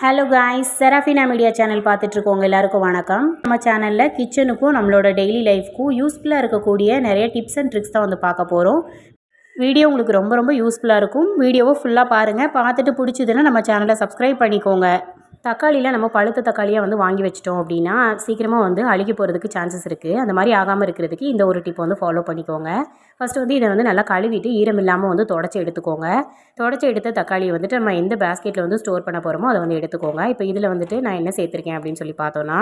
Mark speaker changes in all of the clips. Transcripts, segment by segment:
Speaker 1: Hello guys Seraphina media channel பார்த்துட்ருக்கோங்க எல்லாருக்கும் வணக்கம். நம்ம சேனலில் கிச்சனுக்கும் நம்மளோட டெய்லி லைஃப்க்கும் யூஸ்ஃபுல்லாக இருக்கக்கூடிய நிறைய டிப்ஸ் அண்ட் ட்ரிக்ஸ் தான் வந்து பார்க்க போகிறோம் வீடியோ உங்களுக்கு ரொம்ப ரொம்ப யூஸ்ஃபுல்லாக இருக்கும். வீடியோவை ஃபுல்லாக பாருங்கள் பார்த்துட்டு பிடிச்சதுன்னா நம்ம சேனலை சப்ஸ்கிரைப் பண்ணிக்கோங்க. தக்காளியில் நம்ம பழுத்த தக்காளியாக வந்து வாங்கி வச்சிட்டோம் அப்படின்னா சீக்கிரமாக வந்து அழுகி போகிறதுக்கு சான்சஸ் இருக்குது அந்த மாதிரி ஆகாமல் இருக்கிறதுக்கு இந்த ஒரு டிப் வந்து ஃபாலோ பண்ணிக்கோங்க. ஃபஸ்ட்டு வந்து இதை வந்து நல்லா கழுவிட்டு ஈரம் இல்லாமல் வந்து தொடச்சி எடுத்துக்கோங்க. தொடச்சி எடுத்த தக்காளியை வந்துட்டு நம்ம எந்த பேஸ்கெட்டில் வந்து ஸ்டோர் பண்ண போகிறோமோ அதை வந்து எடுத்துக்கோங்க. இப்போ இதில் வந்துட்டு நான் என்ன சேர்த்துருக்கேன் அப்படின்னு சொல்லி பார்த்தோன்னா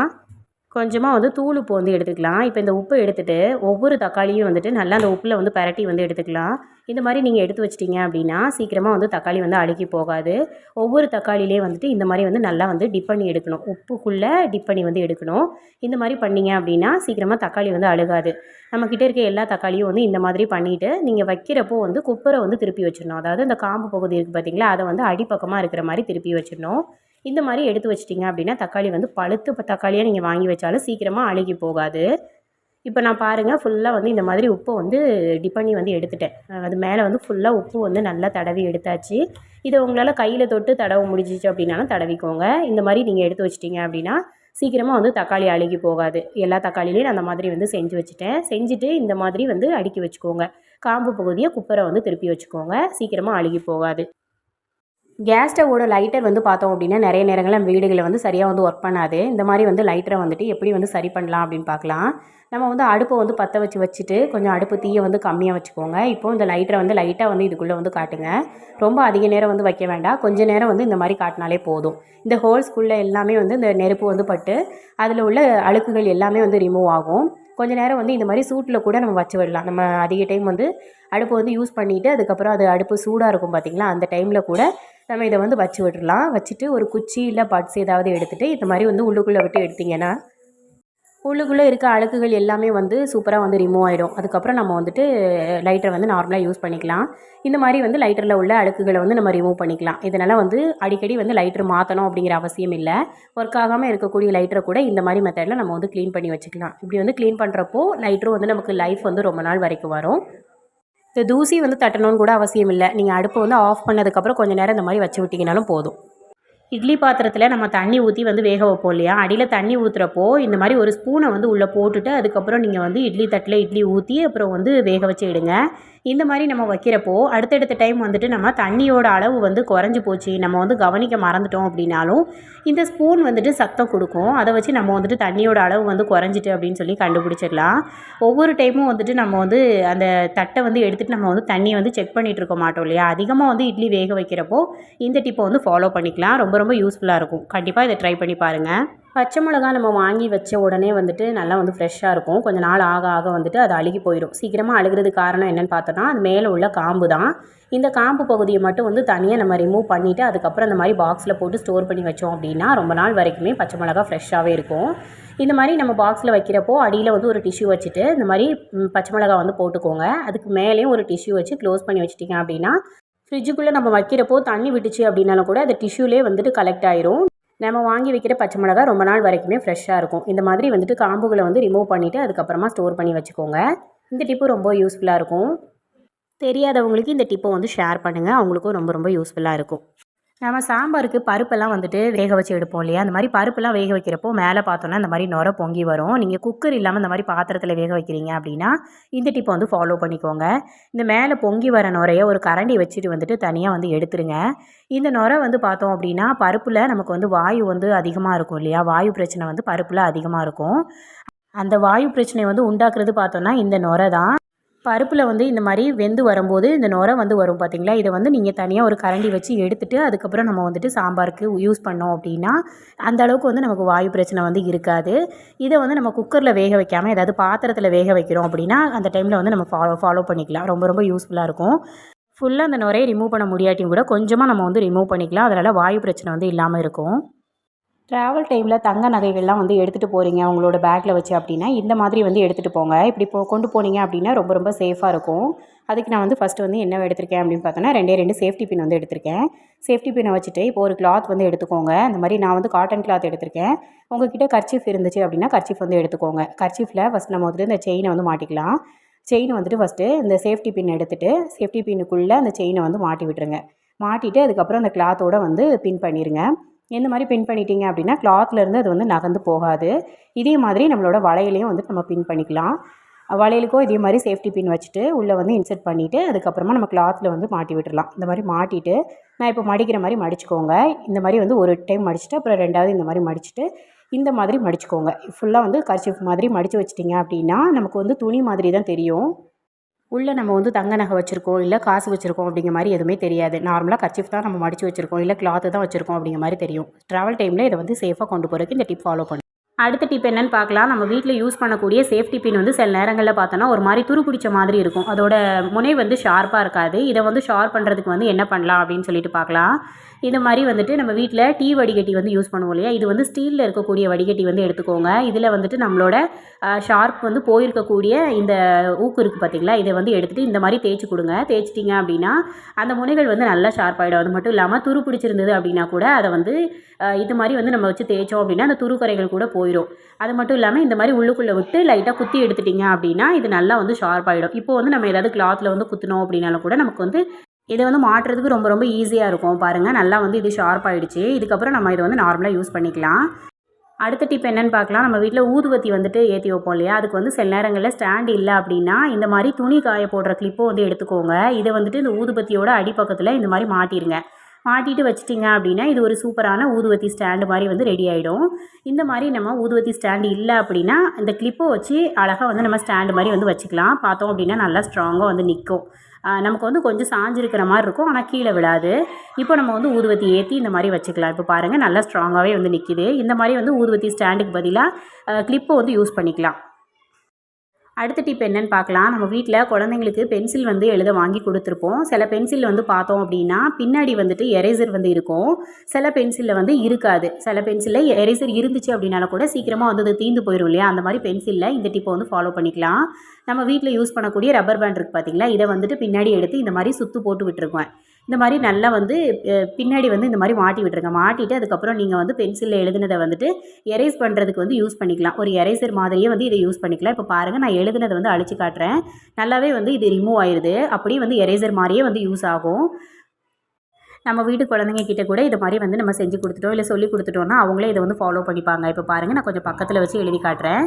Speaker 1: கொஞ்சமாக வந்து தூள் உப்பு வந்து எடுத்துக்கலாம். இப்போ இந்த உப்பு எடுத்துகிட்டு ஒவ்வொரு தக்காளியும் வந்துட்டு நல்லா அந்த உப்பில் வந்து பரட்டி வந்து எடுத்துக்கலாம். இந்த மாதிரி நீங்கள் எடுத்து வச்சிட்டிங்க அப்படின்னா சீக்கிரமாக வந்து தக்காளி வந்து அழுகி போகாது. ஒவ்வொரு தக்காளிலே வந்துட்டு இந்த மாதிரி வந்து நல்லா வந்து டிப் பண்ணி எடுக்கணும். உப்புக்குள்ளே டிப் பண்ணி வந்து எடுக்கணும். இந்த மாதிரி பண்ணிங்க அப்படின்னா சீக்கிரமாக தக்காளி வந்து அழுகாது. நம்மக்கிட்ட இருக்க எல்லா தக்காளியும் வந்து இந்த மாதிரி பண்ணிவிட்டு நீங்கள் வைக்கிறப்போ வந்து குப்பரை வந்து திருப்பி வச்சிடணும். அதாவது இந்த காம்பு பகுதி இருக்குது பார்த்தீங்களா அதை வந்து அடிப்பக்கமாக இருக்கிற மாதிரி திருப்பி வச்சிடணும். இந்த மாதிரி எடுத்து வச்சிட்டிங்க அப்படின்னா தக்காளி வந்து பழுத்து இப்போ தக்காளியாக நீங்கள் வாங்கி வச்சாலும் சீக்கிரமாக அழுகி போகாது. இப்போ நான் பாருங்கள் ஃபுல்லாக வந்து இந்த மாதிரி உப்பை வந்து டிப் பண்ணி வந்து எடுத்துட்டேன். அது மேலே வந்து ஃபுல்லாக உப்பு வந்து நல்லா தடவி எடுத்தாச்சு. இதை உங்களால் கையில் தொட்டு தடவ முடிஞ்சிச்சு அப்படின்னாலும் தடவிக்கோங்க. இந்த மாதிரி நீங்கள் எடுத்து வச்சிட்டிங்க அப்படின்னா சீக்கிரமாக வந்து தக்காளி அழுகி போகாது. எல்லா தக்காளிலையும் நான் அந்த மாதிரி வந்து செஞ்சு வச்சுட்டேன். செஞ்சுட்டு இந்த மாதிரி வந்து அடுக்கி வச்சுக்கோங்க. காம்பு பகுதியை குப்பரை வந்து திருப்பி வச்சுக்கோங்க. சீக்கிரமாக அழுகி போகாது. கேஸ் ஸ்டவோட லைட்டர் வந்து பார்த்தோம் அப்படின்னா நிறைய நேரங்களில் நம்ம வீடுகளில் வந்து சரியாக வந்து ஒர்க் பண்ணாது. இந்த மாதிரி வந்து லைட்டரை வந்துட்டு எப்படி வந்து சரி பண்ணலாம் அப்படின்னு பார்க்கலாம். நம்ம வந்து அடுப்பை வந்து பற்ற வச்சு வச்சுட்டு கொஞ்சம் அடுப்பு தீயை வந்து கம்மியாக வச்சுக்கோங்க. இப்போ இந்த லைட்டரை வந்து லைட்டாக வந்து இதுக்குள்ளே வந்து காட்டுங்க. ரொம்ப அதிக நேரம் வந்து வைக்க வேண்டாம். கொஞ்ச நேரம் வந்து இந்த மாதிரி காட்டினாலே போதும். இந்த ஹோல்ஸ்குள்ளே எல்லாமே வந்து இந்த நெருப்பு வந்து பட்டு அதில் உள்ள அழுக்குகள் எல்லாமே வந்து ரிமூவ் ஆகும். கொஞ்ச நேரம் வந்து இந்த மாதிரி சூட்டில் கூட நம்ம வச்சு விடலாம். நம்ம அதிக டைம் வந்து அடுப்பு வந்து யூஸ் பண்ணிவிட்டு அதுக்கப்புறம் அது அடுப்பு சூடாக இருக்கும் பார்த்திங்களா அந்த டைமில் கூட நம்ம இதை வந்து வச்சு விட்டுறலாம். வச்சுட்டு ஒரு குச்சி இல்லை பட்ஸ் ஏதாவது எடுத்துகிட்டு இந்த மாதிரி வந்து உள்ளுக்குள்ளே விட்டு எடுத்திங்கன்னா உள்ளுக்குள்ளே இருக்க அழுக்குகள் எல்லாமே வந்து சூப்பராக வந்து ரிமூவ் ஆகிடும் அதுக்கப்புறம் நம்ம வந்துட்டு லைட்டரை வந்து நார்மலாக யூஸ் பண்ணிக்கலாம். இந்த மாதிரி வந்து லைட்டரில் உள்ள அழுக்குகளை வந்து நம்ம ரிமூவ் பண்ணிக்கலாம். இதனால் வந்து அடிக்கடி வந்து லைட்டர் மாற்றணும் அப்படிங்கிற அவசியம் இல்லை. ஒர்க் ஆகாமல் இருக்கக்கூடிய லைட்டரை கூட இந்த மாதிரி மெத்தடில் நம்ம வந்து க்ளீன் பண்ணி வச்சுக்கலாம். இப்படி வந்து க்ளீன் பண்ணுறப்போ லைட்டரும் வந்து நமக்கு லைஃப் வந்து ரொம்ப நாள் வரைக்கும் வரும். இந்த தூசி வந்து தட்டணும்னு கூட அவசியம் இல்லை. நீங்கள் அடுப்பை வந்து ஆஃப் பண்ணதுக்கப்புறம் கொஞ்சம் நேரம் இந்த மாதிரி வச்சு விட்டிங்கனாலும் போதும். இட்லி பாத்திரத்தில் நம்ம தண்ணி ஊற்றி வந்து வேக வைப்போம் இல்லையா? அடியில் தண்ணி ஊற்றுறப்போ இந்த மாதிரி ஒரு ஸ்பூனை வந்து உள்ளே போட்டுட்டு அதுக்கப்புறம் நீங்கள் வந்து இட்லி தட்டில் இட்லி ஊற்றி அப்புறம் வந்து வேக வச்சிடுங்க இந்த மாதிரி நம்ம வைக்கிறப்போ அடுத்தடுத்த டைம் வந்துட்டு நம்ம தண்ணியோட அளவு வந்து குறைஞ்சி போச்சு. நம்ம வந்து கவனிக்க மறந்துட்டோம் அப்படின்னாலும் இந்த ஸ்பூன் வந்துட்டு சத்தம் கொடுக்கும். அதை வச்சு நம்ம வந்துட்டு தண்ணியோட அளவு வந்து குறைஞ்சிட்டு அப்படின்னு சொல்லி கண்டுபிடிச்சிடலாம். ஒவ்வொரு டைமும் வந்துட்டு நம்ம வந்து அந்த தட்டை வந்து எடுத்துகிட்டு நம்ம வந்து தண்ணியை வந்து செக் பண்ணிகிட்டு இருக்க மாட்டோம் இல்லையா? அதிகமாக வந்து இட்லி வேக வைக்கிறப்போ இந்த டிப்பை வந்து ஃபாலோ பண்ணிக்கலாம். ரொம்ப ரொம்ப யூஸ்ஃபுல்லாக இருக்கும். கண்டிப்பாக இதை ட்ரை பண்ணி பாருங்கள் பச்சை மிளகா நம்ம வாங்கி வச்ச உடனே வந்துட்டு நல்லா வந்து ஃப்ரெஷ்ஷாக இருக்கும். கொஞ்சம் நாள் ஆக ஆக வந்துட்டு அது அழுகி போயிடும் சீக்கிரமாக அழுகிறது காரணம் என்னென்னு பார்த்தோன்னா அது மேலே உள்ள காம்பு தான். இந்த காம்பு பகுதியை மட்டும் வந்து தனியாக நம்ம ரிமூவ் பண்ணிவிட்டு அதுக்கப்புறம் இந்த மாதிரி பாக்ஸில் போட்டு ஸ்டோர் பண்ணி வச்சோம் அப்படின்னா ரொம்ப நாள் வரைக்குமே பச்சை மிளகா ஃப்ரெஷ்ஷாகவே இருக்கும். இந்த மாதிரி நம்ம பாக்ஸில் வைக்கிறப்போ அடியில் வந்து ஒரு டிஷ்யூ வச்சுட்டு இந்த மாதிரி பச்சை மிளகா வந்து போட்டுக்கோங்க. அதுக்கு மேலேயும் ஒரு டிஷ்யூ வச்சு க்ளோஸ் பண்ணி வச்சிட்டிங்க அப்படின்னா ஃப்ரிட்ஜுக்குள்ளே நம்ம வைக்கிறப்போ தண்ணி விட்டுச்சு அப்படின்னாலும் கூட அந்த டிஷ்யூலே வந்துட்டு கலெக்ட் ஆயிரும். நம்ம வாங்கி வைக்கிற பச்சை மிளகா ரொம்ப நாள் வரைக்குமே ஃப்ரெஷ்ஷாக இருக்கும். இந்த மாதிரி வந்துட்டு காம்புகளை வந்து ரிமூவ் பண்ணிவிட்டு அதுக்கப்புறமா ஸ்டோர் பண்ணி வச்சுக்கோங்க. இந்த டிப்பு ரொம்ப யூஸ்ஃபுல்லாக இருக்கும். தெரியாதவங்களுக்கு இந்த டிப்பை வந்து ஷேர் பண்ணுங்கள் அவங்களுக்கும் ரொம்ப ரொம்ப யூஸ்ஃபுல்லாக இருக்கும். நம்ம சாம்பாருக்கு பருப்பெல்லாம் வந்துட்டு வேக வச்சு எடுப்போம் இல்லையா? அந்த மாதிரி பருப்பெல்லாம் வேக வைக்கிறப்போ மேலே பார்த்தோன்னா இந்த மாதிரி நுர பொங்கி வரும். நீங்கள் குக்கர் இல்லாமல் இந்த மாதிரி பாத்திரத்தில் வேக வைக்கிறீங்க அப்படின்னா இந்த டிப்பை வந்து ஃபாலோ பண்ணிக்கோங்க. இந்த மேலே பொங்கி வர நுரையை ஒரு கரண்டி வச்சுட்டு வந்துட்டு தனியாக வந்து எடுத்துருங்க. இந்த நுரை வந்து பார்த்தோம் அப்படின்னா பருப்பில் நமக்கு வந்து வாயு வந்து அதிகமாக இருக்கும் இல்லையா? வாயு பிரச்சனை வந்து பருப்பில் அதிகமாக இருக்கும். அந்த வாயு பிரச்சனை வந்து உண்டாக்குறது பார்த்தோன்னா இந்த நுரை தான். பருப்பில் வந்து இந்த மாதிரி வெந்து வரும்போது இந்த நுரை வந்து வரும் பார்த்திங்களா இதை வந்து நீங்கள் தனியாக ஒரு கரண்டி வச்சு எடுத்துகிட்டு அதுக்கப்புறம் நம்ம வந்துட்டு சாம்பாருக்கு யூஸ் பண்ணோம் அப்படின்னா அந்த அளவுக்கு வந்து நமக்கு வாயு பிரச்சனை வந்து இருக்காது. இதை வந்து நம்ம குக்கரில் வேக வைக்காமல் ஏதாவது பாத்திரத்தில் வேக வைக்கிறோம் அப்படின்னா அந்த டைமில் வந்து நம்ம ஃபாலோ ஃபாலோ பண்ணிக்கலாம். ரொம்ப ரொம்ப யூஸ்ஃபுல்லாக இருக்கும். ஃபுல்லாக அந்த நுரையை ரிமூவ் பண்ண முடியாட்டியும் கூட கொஞ்சமாக நம்ம வந்து ரிமூவ் பண்ணிக்கலாம். அதனால் வாயு பிரச்சனை வந்து இல்லாமல் இருக்கும். ட்ராவல் டைமில் தங்க நகைகள்லாம் வந்து எடுத்துகிட்டு போகிறீங்க உங்களோட பேக்கில் வச்சு அப்படின்னா இந்த மாதிரி வந்து எடுத்துகிட்டு போங்க. இப்படி போ கொண்டு போனீங்க அப்படின்னா ரொம்ப ரொம்ப சேஃபாக இருக்கும். அதுக்கு நான் வந்து ஃபஸ்ட்டு வந்து என்ன எடுத்திருக்கேன் அப்படின்னு பார்த்தோன்னா ரெண்டே ரெண்டு சேஃப்டி பின் வந்து எடுத்திருக்கேன். சேஃப்டி பின்னை வச்சுட்டு இப்போ ஒரு கிளாத் வந்து எடுத்துக்கோங்க. அந்த மாதிரி நான் வந்து காட்டன் கிளாத் எடுத்திருக்கேன். உங்ககிட்ட கர்ச்சீஃப் இருந்துச்சு அப்படின்னா கர்ச்சீஃப் வந்து எடுத்துக்கோங்க. கர்ச்சீஃபில் ஃபஸ்ட் நம்ம வந்துட்டு இந்த செயினை வந்து மாட்டிக்கலாம். செயின் வந்துட்டு ஃபஸ்ட்டு இந்த சேஃப்டி பின் எடுத்துகிட்டு சேஃப்டி பின்னுக்குள்ளே அந்த செயினை வந்து மாட்டி விட்டுருங்க. மாட்டிட்டு அதுக்கப்புறம் அந்த கிளாத்தோடு வந்து பின் பண்ணிடுங்க இந்த மாதிரி பின் பண்ணிட்டீங்க அப்படின்னா கிளாத்லேருந்து அது வந்து நகர்ந்து போகாது. இதே மாதிரி நம்மளோட வளையலையும் வந்து நம்ம பின் பண்ணிக்கலாம். வளையலுக்கும் இதே மாதிரி சேஃப்டி பின் வச்சுட்டு உள்ளே வந்து இன்செர்ட் பண்ணிவிட்டு அதுக்கப்புறமா நம்ம கிளாத்தில் வந்து மாட்டி விட்டுடலாம் இந்த மாதிரி மாட்டிட்டு நான் இப்போ மடிக்கிற மாதிரி மடிச்சுக்கோங்க. இந்த மாதிரி வந்து ஒரு டைம் மடிச்சுட்டு அப்புறம் ரெண்டாவது இந்த மாதிரி மடிச்சுட்டு இந்த மாதிரி மடிச்சுக்கோங்க. ஃபுல்லாக வந்து கர்ச்சிஃப் மாதிரி மடித்து வச்சிட்டிங்க அப்படின்னா நமக்கு வந்து துணி மாதிரி தான் தெரியும். உள்ளே நம்ம வந்து தங்க நகை வச்சுருக்கோம் இல்லை காசு வச்சுருக்கோம் அப்படிங்கிற மாதிரி எதுவுமே தெரியாது. நார்மலாக கர்ச்சிஃப் தான் நம்ம மடித்து வச்சுருக்கோம் இல்லை கிளாத்து தான் வச்சுருக்கோம் அப்படிங்கிற மாதிரி தெரியும். ட்ராவல் டைமில் இதை வந்து சேஃபாக கொண்டு போகிறதுக்கு இந்த டிப் ஃபாலோ பண்ணு. அடுத்த டிப் என்னன்னு பார்க்கலாம். நம்ம வீட்டில் யூஸ் பண்ணக்கூடிய சேஃப்டி பின் வந்து சில நேரங்களில் பார்த்தோன்னா ஒரு மாதிரி துரு பிடிச்ச மாதிரி இருக்கும். அதோட முனை வந்து ஷார்ப்பாக இருக்காது. இதை வந்து ஷார்ப் பண்ணுறதுக்கு வந்து என்ன பண்ணலாம் அப்படின்னு சொல்லிட்டு பார்க்கலாம். இந்த மாதிரி வந்துட்டு நம்ம வீட்டில் டீ வடிகட்டி வந்து யூஸ் பண்ணுவோம் இல்லையா? இது வந்து ஸ்டீலில் இருக்கக்கூடிய வடிகட்டி வந்து எடுத்துக்கோங்க. இதில் வந்துட்டு நம்மளோட ஷார்ப் வந்து போயிருக்கக்கூடிய இந்த ஊக்கு இருக்குது பார்த்தீங்களா இதை வந்து எடுத்துகிட்டு இந்த மாதிரி தேய்ச்சி கொடுங்க. தேய்ச்சிட்டிங்க அப்படின்னா அந்த முனைகள் வந்து நல்லா ஷார்ப் ஆகிடும் அது மட்டும் இல்லாமல் துரு பிடிச்சிருந்தது அப்படின்னா கூட அதை வந்து இது மாதிரி வந்து நம்ம வச்சு தேய்ச்சோம் அப்படின்னா அந்த துரு கூட போயிடும் அது மட்டும் இல்லாமல் இந்த மாதிரி உள்ளுக்குள்ளே விட்டு லைட்டாக குத்தி எடுத்துட்டிங்க அப்படின்னா இது நல்லா வந்து ஷார்ப் ஆகிடும் இப்போ வந்து நம்ம ஏதாவது கிளாத்தில் வந்து குத்தினோம் அப்படின்னாலும் கூட நமக்கு வந்து இதை வந்து மாட்டுறதுக்கு ரொம்ப ரொம்ப ஈஸியாக இருக்கும். பாருங்கள் நல்லா வந்து இது ஷார்ப் ஆகிடுச்சு இதுக்கப்புறம் நம்ம இதை வந்து நார்மலாக யூஸ் பண்ணிக்கலாம். அடுத்த டிப் என்னன்னு பார்க்கலாம். நம்ம வீட்டில் ஊதுபத்தி வந்துட்டு ஏற்றி வைப்போம் இல்லையா? அதுக்கு வந்து சில நேரங்களில் ஸ்டாண்ட் இல்லை அப்படின்னா இந்த மாதிரி துணி காய போடுற கிளிப்பை வந்து எடுத்துக்கோங்க. இதை வந்துட்டு இந்த ஊதுபத்தியோட அடிப்பக்கத்தில் இந்த மாதிரி மாட்டிடுங்க மாட்டிட்டு வச்சிட்டிங்க அப்படின்னா இது ஒரு சூப்பரான ஊதுவத்தி ஸ்டாண்டு மாதிரி வந்து ரெடி ஆகிடும் இந்த மாதிரி நம்ம ஊதுவத்தி ஸ்டாண்டு இல்லை அப்படின்னா இந்த கிளிப்பை வச்சு அழகாக வந்து நம்ம ஸ்டாண்டு மாதிரி வந்து வச்சுக்கலாம். பார்த்தோம் அப்படின்னா நல்லா ஸ்ட்ராங்காக வந்து நிற்கும் நமக்கு வந்து கொஞ்சம் சாஞ்சிருக்கிற மாதிரி இருக்கும் ஆனால் கீழே விழாது. இப்போ நம்ம வந்து ஊதுவத்தி ஏற்றி இந்த மாதிரி வச்சுக்கலாம். இப்போ பாருங்கள் நல்லா ஸ்ட்ராங்காகவே வந்து நிற்கிது இந்த மாதிரி வந்து ஊதுவத்தி ஸ்டாண்டுக்கு பதிலாக கிளிப்பை வந்து யூஸ் பண்ணிக்கலாம். அடுத்த டிப் என்னன்னு பார்க்கலாம். நம்ம வீட்டில் குழந்தைங்களுக்கு பென்சில் வந்து எழுத வாங்கி கொடுத்துருப்போம். சில பென்சில் வந்து பார்த்தோம் அப்படின்னா பின்னாடி வந்துட்டு எரேசர் வந்து இருக்கும். சில பென்சிலில் வந்து இருக்காது. சில பென்சிலில் எரேசர் இருந்துச்சு அப்படின்னால கூட சீக்கிரமாக வந்து அது தீந்து போயிடும் இல்லையா? அந்த மாதிரி பென்சிலில் இந்த டிப்பை வந்து ஃபாலோ பண்ணிக்கலாம். நம்ம வீட்டில் யூஸ் பண்ணக்கூடிய ரப்பர் பேண்ட் இருக்குது பார்த்தீங்களா இதை வந்துட்டு பின்னாடி எடுத்து இந்த மாதிரி சுத்து போட்டு விட்டுருக்கேன் இந்த மாதிரி நல்லா வந்து பின்னாடி வந்து இந்த மாதிரி மாட்டி விட்டுருங்க. மாட்டிட்டு அதுக்கப்புறம் நீங்கள் வந்து பென்சிலில் எழுதுனதை வந்துட்டு எரேஸ் பண்ணுறதுக்கு வந்து யூஸ் பண்ணிக்கலாம். ஒரு எரேசர் மாதிரியே வந்து இதை யூஸ் பண்ணிக்கலாம். இப்போ பாருங்கள் நான் எழுதுனதை வந்து அழிச்சு காட்டுறேன். நல்லாவே வந்து இது ரிமூவ் ஆயிடுது அப்படியே வந்து எரேசர் மாதிரியே வந்து யூஸ் ஆகும். நம்ம வீட்டு குழந்தைங்க கிட்ட கூட இது மாதிரி வந்து நம்ம செஞ்சு கொடுத்துட்டோம் இல்லை சொல்லி கொடுத்துட்டோம்னா அவங்களே இதை வந்து ஃபாலோ பண்ணிப்பாங்க. இப்போ பாருங்கள் நான் கொஞ்சம் பக்கத்தில் வச்சு எழுதி காட்டுறேன்.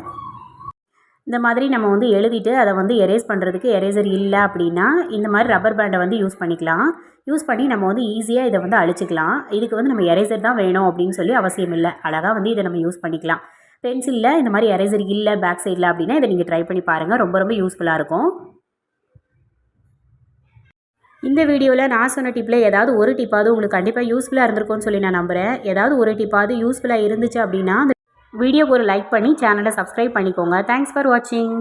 Speaker 1: இந்த மாதிரி நம்ம வந்து எழுதிட்டு அதை வந்து எரேஸ் பண்ணுறதுக்கு எரேசர் இல்லை அப்படின்னா இந்த மாதிரி ரப்பர் பேண்டை வந்து யூஸ் பண்ணிக்கலாம். யூஸ் பண்ணி நம்ம வந்து ஈஸியாக இதை வந்து அழிச்சிக்கலாம். இதுக்கு வந்து நம்ம எரேசர் தான் வேணும் அப்படின்னு சொல்லி அவசியம் இல்லை. அழகாக வந்து இதை நம்ம யூஸ் பண்ணிக்கலாம். பென்சிலில் இந்த மாதிரி எரேசர் இல்லை பேக் சைடில் அப்படின்னா இதை நீங்கள் ட்ரை பண்ணி பாருங்கள் ரொம்ப ரொம்ப யூஸ்ஃபுல்லாக இருக்கும். இந்த வீடியோவில் நான் சொன்ன டிப்பில் ஏதாவது ஒரு டிப்பாவது உங்களுக்கு கண்டிப்பாக யூஸ்ஃபுல்லாக இருந்திருக்கும்னு சொல்லி நான் நம்புகிறேன் ஏதாவது ஒரு டிப்பாவது யூஸ்ஃபுல்லாக இருந்துச்சு அப்படின்னா வீடியோக்கு ஒரு லைக் பண்ணி சேனலை சப்ஸ்கிரைப் பண்ணிக்கோங்க. தேங்க்ஸ் ஃபார் வாட்சிங்